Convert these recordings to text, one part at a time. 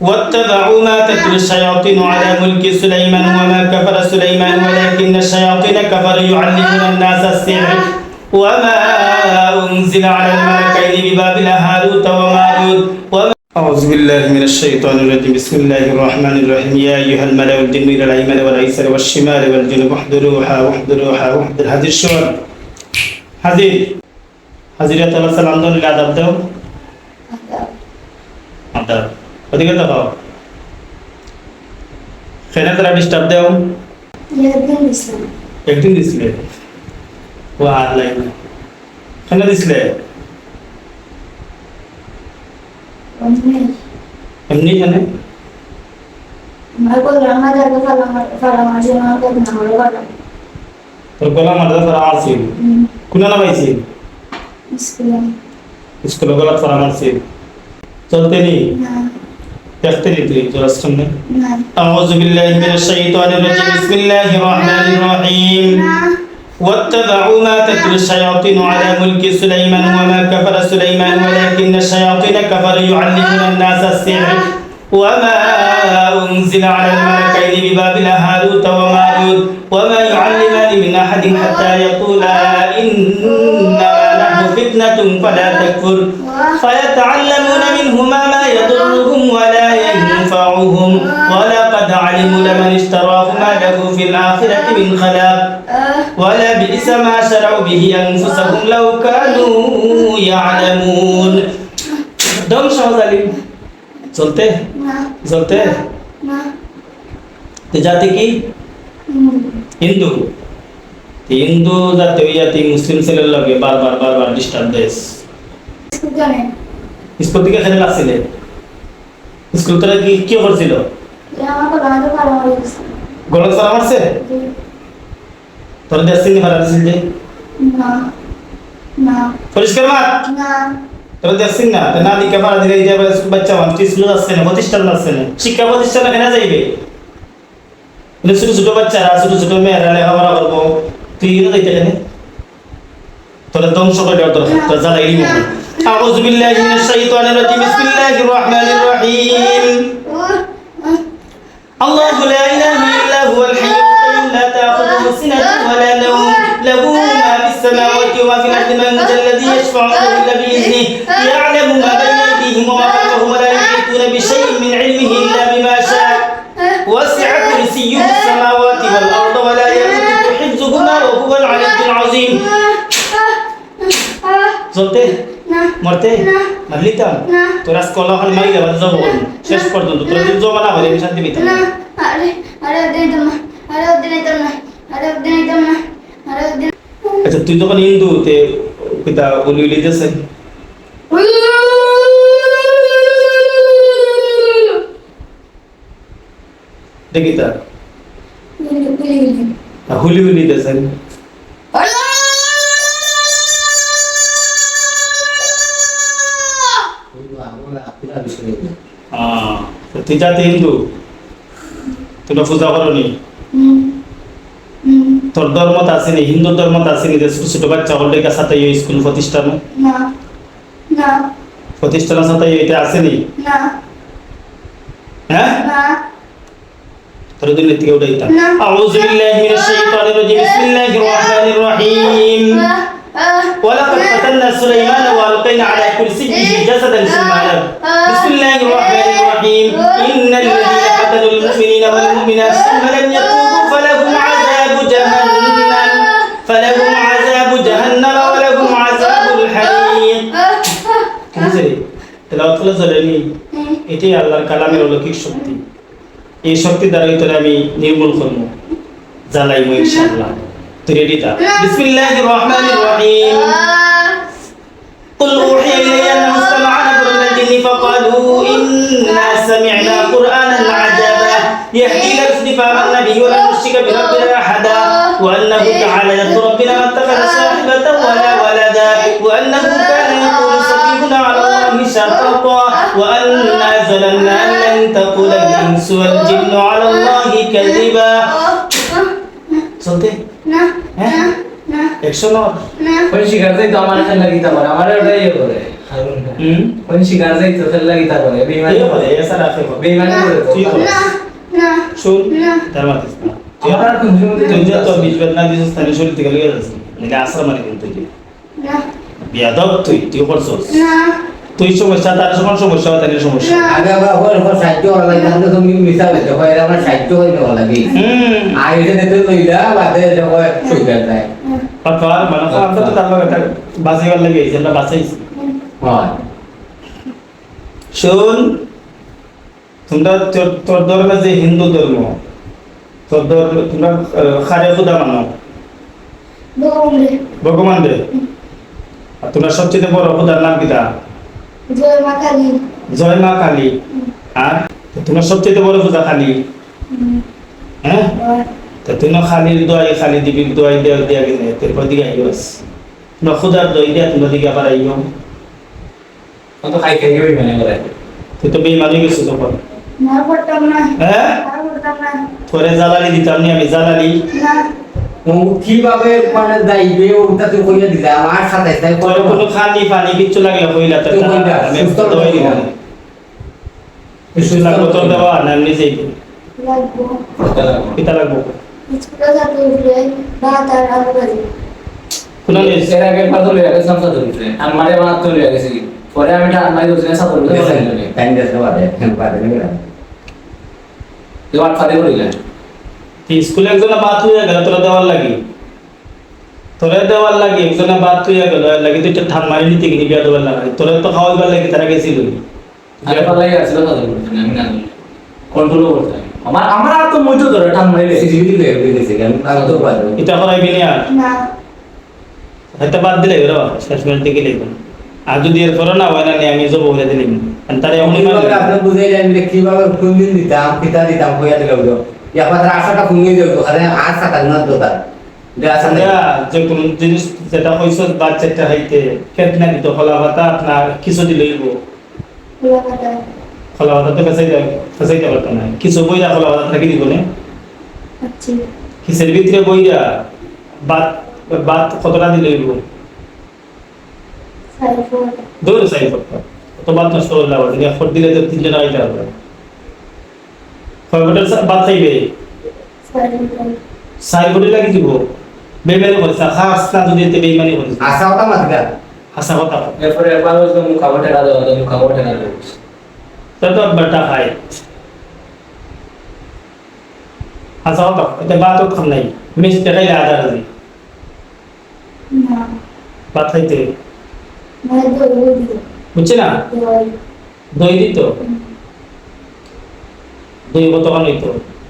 واتبعوا ما تتلو الشياطين على ملك سليمان وما كفر سليمان ولكن الشياطين كفروا يعلمون الناس السحر وما أنزل على الملكين ببابل هاروت وماروت وما أعوذ بالله من الشيطان الرجيم بسم الله الرحمن الرحيم يا أيها الملأ الجن إلى الأيمن والأيسر والشمال والجنوب احضروها واحضروها واحضر هذه الشور হাজির হাজিরা তালা সালাম দাও নিলে আদাব দাও আদাব ওদিকে দেখাও খেলে তারা ডিস্টার্ব দাও। একদিন দিছিলে ও আর লাইন খেলে দিছিলে এমনি তোর গলা কোনা না পাইছি স্কুলে। স্কুলে গলা ফরা মারছিল। চলতে নি না। يختلف الهجرة السنة أعوذ بالله من الشيطان الرجيم. بسم الله الرحمن الرحيم. واتبعوا ما تتلو الشياطين على ملك سليمان وما كفر سليمان ولكن الشياطين كفروا يعلمون الناس السحر. وما أنزل على الملكين ببابل هاروت وماروت وما يعلمان من أحد حتى يقولا إنما نحن فتنة فلا تكفر. فيتعلمون منهما ولقد علموا لمن اشتراه ما له في الآخرة من خلاق ولا بئس ما شروا به أنفسهم لو كانوا يعلمون دم شهزالين চলতে না চলতে না তো জাতি কি হিন্দু হিন্দু জাতি হইয়া তুই মুসলিম ছেলের লগে বারবার বারবার ডিস্টার্ব দেস স্কুল জানে স্কুল থেকে খেলে আসছিলে স্কুল তোরা কি কি করছিল গলা সারা মারছে তোরা দেখছিনি ভাড়া দিছিল যে না না পরিষ্কার মার না তোরা দেখছিস না তো না দিকে ভাড়া দিলে এই যে আবার বাচ্চা মানুষ স্কুলে যাচ্ছে না প্রতিষ্ঠান যাচ্ছে না শিক্ষা প্রতিষ্ঠান এখানে যাইবে কিন্তু ছোট ছোট বাচ্চারা ছোট ছোট মেয়েরা লেখাপড়া করবো তুই এগুলো যাইতে কেন তোরা ধ্বংস করে দেওয়ার দরকার তোরা জ্বালাই দিব أعوذ بالله من الشيطان الرجيم بسم الله الرحمن الرحيم الله لا إله إلا هو الحي القيوم لا تأخذه سنة ولا نوم له ما في السماوات وما في الأرض من ذا الذي يشفع عنده إلا بإذنه يعلم ما بين أيديهم وما خلفهم ولا يحيطون بشيء من علمه إلا بما شاء وسع كرسيه السماوات والأرض ولا يؤوده حفظهما وهو العلي العظيم চলতে না মরতে না। মারলিতাম না। তোর আজকে আল্লাহ খালি মারি দেওয়া জব করবো শেষ পর্যন্ত তোর যদি জমা না হয় আমি শান্তি পেতাম না আরে আচ্ছা তুই যখন হিন্দু তে পিতা উলি উলি দিয়েছে দেখি তা। হুলি উলি দিয়েছেন তুই যাতে হিন্দু তোরা পূজা করনি? তোর ধর্মত আসেনি হিন্দু ধর্মত আসেনি যে ছোট ছোট বাচ্চা হলে সাথে এই স্কুল প্রতিষ্ঠান? প্রতিষ্ঠানের সাথে এটা আসেনি? হ্যাঁ? তোর উঠাইতাম। আউযু বিল্লাহি মিনাশ শাইতানির রাজিম। বিসমিল্লাহির রহমানির রহিম। ولقد فتنا سليمان والقينا على كرسيه جسدا ثم اناب بسم الله الرحمن الرحيم ان الذين فتنوا المؤمنين والمؤمنات ثم لم يتوبوا فلهم عذاب جهنم فلهم عذاب جهنم ولهم عذاب الحريق বুঝলি তেলাওয়াত করলে চলেনি এটাই আল্লাহর কালামের অলৌকিক শক্তি এই শক্তি দ্বারাই তোরা আমি নির্মূল করবো জ্বালাইবো ইনশাআল্লাহ تريديتا. بسم الله الرحمن الرحيم. قل أوحي إلي أنه استمع نفر من الجن فقالوا إنا سمعنا قرآنا عجبا. يهدي إلى الرشد فآمنا به ولا نشرك بربنا أحدا. وأنه تعالى جد ربنا ما اتخذ صاحبة ولا ولدا. وأنه كان يقول سفيهنا على الله شططا وأنا زللنا أن لن تقول الإنس والجن على الله كذبا. صدق হ্যাঁ? না। একশো নয় না। ওই শিখাতে তো আমার এখানে লাগিতে পারে আমার ওটাই ইয়ে করে। হুম? কোন শিকার যাই তো ফেল লাগি তা করে বেইমানি কি করে। এসা রাখে বেইমানি করে। ঠিক আছে। না না। শুন না। তার মাতিস না তুই আমার কোন জমিতে তুই যে তোর বিশ দিছিস তাহলে শরীর থেকে লেগে যাচ্ছে। নাকি আশ্রম মানে কিন্তু তুই বিয়াদব তুই না। তুই সমস্যা তার সমান সমস্যা হয় তাদের সমস্যা আগে আবার ওর ওর সাহায্য করা লাগে তুমি মিশা হইতে হয় আমার সাহায্য করে দেওয়া লাগে। হুম। আর এটা দিতে লইলা বাদে পাকার মানে আমরা তো তার লগে লাগে এই আমরা হয়। শোন তোমরা তোর ধর্ম যে হিন্দু ধর্ম তোর ধর্ম তোমরা খারে খুদা মানো? ভগবান দে আর তোমরা সবচেয়ে বড় খুদার নাম কিটা জয় মা কালী। জয় মা কালী। আর? তোমরা সবচেয়ে বড় পূজা কালী? হ্যাঁ? তা তুই না খালির দোয়াই খালি দিবি দোয়াই দেওয়া দিয়া গেলে তারপর দিকে আইস তোমরা খুদার দই দিয়া তোমরা দিকে আবার আইও। কত খাই খাই বেইমানি করে। তুই তো বেইমানি গেছো তখন না পড়তাম না। হ্যাঁ? আর পড়তাম না। তোরে জ্বালানি দিতাম নি আমি জ্বালানি? না। কীভাবে মানে যাইবে ওটা তুই কইয়া দিলে আমার সাথে তাই তোর কোনো খানি পানি কিচ্ছু লাগলে হইলা তো আমি সুস্থ লাগবো। দিলাম কিছু লাগল তোর দেওয়া না এমনি যাই লাগবো পিতা লাগবো স্কুলে যাতে উঠলে আর আলু ভাজি কোনো এর আগে একবার তো লইয়া সাথে উঠে আমারে বানাত তো লইয়া গেছি পরে আমি টা আনলাই দোসে সাথে উঠে বসাই লইলে টাইম দিতে পারে পারে না তো আর ফাদে করিলে স্কুলে একজনে বাত হইয়া গেল তোরা দেওয়ার লাগি? তোরা দেওয়ার লাগি একজনে বাত হইয়া গেল। এর লাগি তুই ঠান মারি নিতে গিয়ে বিয়া দেওয়ার লাগে। তোরা তো খাওয়াইবার লাগি তারা গেছিল। আরে পালাই আসছিল সাথে উঠে আমি কন্ট্রোল করতে আমার আমার আর তো মজু ধরে টান মাইলে সিসিটিভি লয়ে দিয়েছে কেন? আমি তো পারব এটা করাইবি না না। হয়তো বাদ দিলে গেল শেষ মিনিট দিকে লিখবেন আর যদি এর না হয় না আমি যাব বলে দিলাম। আর তারে এমনি কীভাবে আপনি বুঝাইলেন যে কীভাবে কোন দিন দিতাম কিতা দিতাম কইয়া দিলে হলো পাত্র আশাটা কমিয়ে দিও আরে আর সাকা না তো তার যে আসা নেই যে কোন জিনিস যেটা হইছে বাচ্চাটা হইতে খেত না দিত খোলা ভাতা আপনার খোলা কাটা খোলা ভাতা তো ফেসাইতে ফেসাইতে পারতো না কিছু বইরা খোলা ভাতা থাকি দিব না আচ্ছা কিসের ভিতরে বইরা বাত বাত কতটা দিলে সাইফোন দৌড়ে করতে তো বাত নষ্ট করলে আবার দিলে তো তিনজন আইতে হবে কয় বটল বাত খাইবে সাইফোন সাই বটল লাগি দিব। বেমানি করেছে খাস না যদি এতে বেমানি করেছে আশা ওটা মাতিকা হাসা কথা এরপরে একবার হয়তো মুখ খাবার টেকা দেওয়া তো মুখ খাবার টেকা দেওয়া। তো তো বেটা খায় হাসা কথা এতে বাত খাম নাই। মিস দেখাইলে আদা রাজি না। বাত খাইতে। না দই দই দিও বুঝছে না দই দিত? কত হইতো।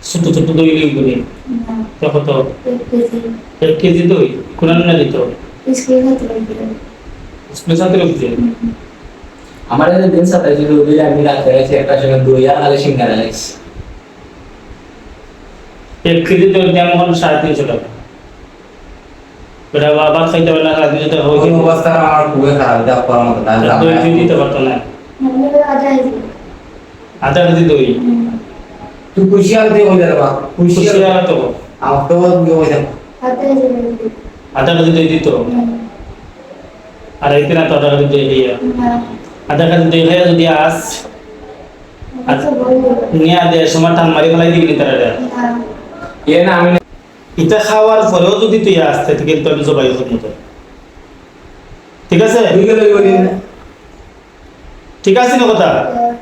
ছোট ছোট দই লিগুলি না দেখো তো এক কেজি দই কোরআন না দিত। স্কুলে আমার দিন সাথে ছিল দুই আমি রাখতে গেছি একটা সময় দুই আর আগে সিঙ্গারা লাগছে। এক কেজি দই দাম এখন সাড়ে তিনশো টাকা। বেটা বাবা খাইতে পারে না হয়ে অবস্থা আমার খুবই খারাপ যা করার মতো না দই দিতে পারতো না। আধা কেজি দই। তুই খুশি হবে তুই কই যাবা খুশি খুশি হবে আর তো আমার তো তুই কই যাবা আদায় দিও আধা কেজি দই দিত আর এই না তো আধা কেজি দই দিয়ে না আধা কেজি দই খাইয়া যদি আস আচ্ছা বলব নিয়ে দে সময় টান মারি ফেলাই দিবি তারা এ না আমি খাওয়ার পরেও যদি তুই আসতে কিন্তু আমি জবাই হত মতো ঠিক আছে ঠিক আছে না কথা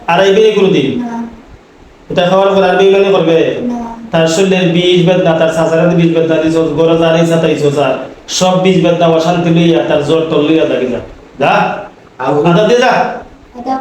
আর এই বিয়ে করে দিন না এটা খাওয়ার পর আর বেইমানি করবে? তার শরীরের বীজ বেদনা তার সাসারাতে বীজ বেদনা দিছ গরজ আর ইচ্ছা তাই সোচার সব বীজ বেদনা অশান্তি লইয়া তার জ্বর তল লইয়া থাকি যা যা আদা দিয়ে যা। আদা।